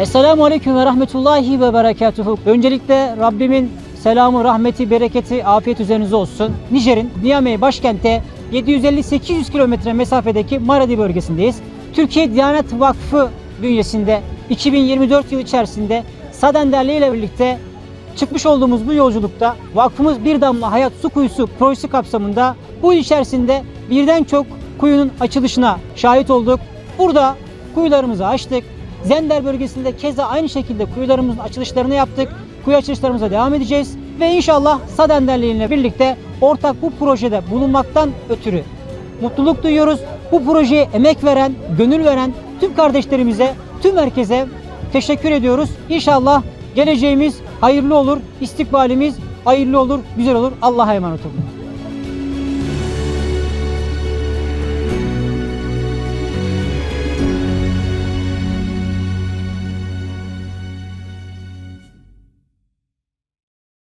Esselamu Aleyküm ve Rahmetullahi ve Berekatuhu. Öncelikle Rabbimin selamı, rahmeti, bereketi, afiyet üzerinize olsun. Nijer'in Niamey başkente 750-800 kilometre mesafedeki Maradi bölgesindeyiz. Türkiye Diyanet Vakfı bünyesinde 2024 yılı içerisinde Saden Derneği ile birlikte çıkmış olduğumuz bu yolculukta vakfımız Bir Damla Hayat Su Kuyusu projesi kapsamında bu yıl içerisinde birden çok kuyunun açılışına şahit olduk. Burada kuyularımızı açtık. Zender bölgesinde keza aynı şekilde kuyularımızın açılışlarını yaptık. Kuyu açılışlarımıza devam edeceğiz. Ve inşallah Saden Derneği ile birlikte ortak bu projede bulunmaktan ötürü mutluluk duyuyoruz. Bu projeye emek veren, gönül veren tüm kardeşlerimize, tüm herkese teşekkür ediyoruz. İnşallah geleceğimiz hayırlı olur, istikbalimiz hayırlı olur, güzel olur. Allah'a emanet olun.